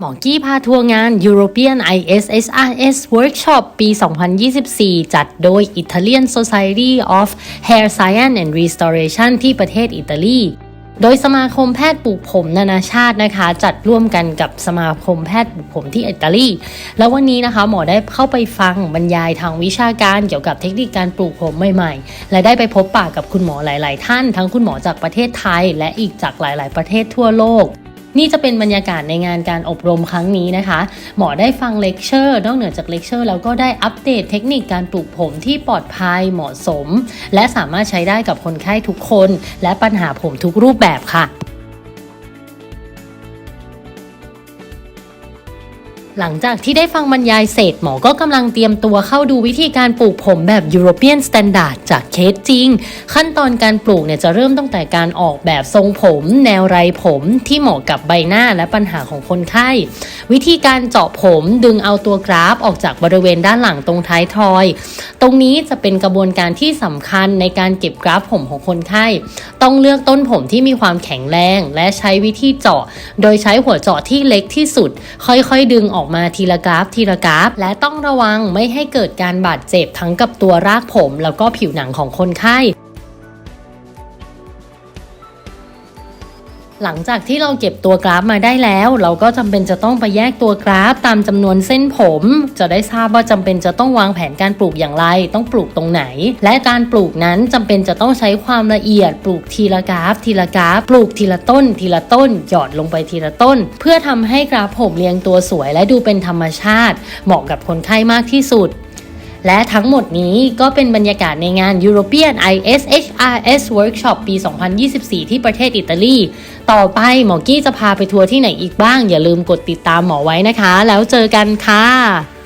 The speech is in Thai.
หมอกี้พาทัวร์งาน European ISSRS Workshop ปี 2024 จัดโดย Italian Society of Hair Science and Restoration ที่ประเทศอิตาลี โดยสมาคมแพทย์ปลูกผมนานาชาตินะคะ จัดร่วมกันกับสมาคมแพทย์ปลูกผมที่อิตาลี แล้ววันนี้นะคะหมอได้เข้าไปฟังบรรยายทางวิชาการเกี่ยวกับเทคนิคการปลูกผมใหม่ๆ และได้ไปพบปะกับคุณหมอหลาย ๆ ท่าน ทั้งคุณหมอจากประเทศไทย และอีกจากหลาย ๆ ประเทศทั่วโลก นี่จะเป็นบรรยากาศในงานการอบรมครั้งนี้นะคะ หมอได้ฟังเลคเชอร์นอกเหนือจากเลคเชอร์แล้วก็ได้อัปเดตเทคนิคการปลูกผมที่ปลอดภัยเหมาะสม และสามารถใช้ได้กับคนไข้ทุกคน และปัญหาผมทุกรูปแบบค่ะ หลังจากที่ได้ฟังบรรยายเสร็จหมอก็กำลังเตรียมตัวเข้าดูวิธีการปลูกผมแบบ European Standard จากเคสจริง ขั้นตอนการปลูกเนี่ยจะเริ่มตั้งแต่การออกแบบทรงผม แนวไรผมที่เหมาะกับใบหน้าและปัญหาของคนไข้ วิธีการเจาะผมดึงเอาตัวกราฟออกจากบริเวณด้านหลังตรงท้ายทอย ตรงนี้จะเป็นกระบวนการที่สำคัญในการเก็บกราฟผมของคนไข้ ต้องเลือกต้นผมที่มีความแข็งแรง และใช้วิธีเจาะ โดยใช้หัวเจาะที่เล็กที่สุด ค่อยๆ ดึงออกมาทีละกราฟทีละกราฟ และต้องระวังไม่ให้เกิดการบาดเจ็บทั้งกับตัวรากผม แล้วก็ผิวหนังของคนไข้ หลังจากที่เราเก็บตัวกราฟมาได้แล้ว เราก็จำเป็นจะต้องไปแยกตัวกราฟตามจำนวนเส้นผม จะได้ทราบว่าจำเป็นจะต้องวางแผนการปลูกอย่างไร ต้องปลูกตรงไหน และการปลูกนั้นจำเป็นจะต้องใช้ความละเอียด ปลูกทีละกราฟ ทีละกราฟ ปลูกทีละต้น ทีละต้น หยอดลงไปทีละต้น เพื่อทำให้กราฟผมเรียงตัวสวย และดูเป็นธรรมชาติ เหมาะกับคนไข้มากที่สุด และทั้งหมดนี้ก็เป็นบรรยากาศในงาน European ISHRS Workshop ปี 2024 ที่ประเทศอิตาลี ต่อไปหมอกี้จะพาไปทัวร์ที่ไหนอีกบ้าง อย่าลืมกดติดตามหมอไว้นะคะ แล้วเจอกันค่ะ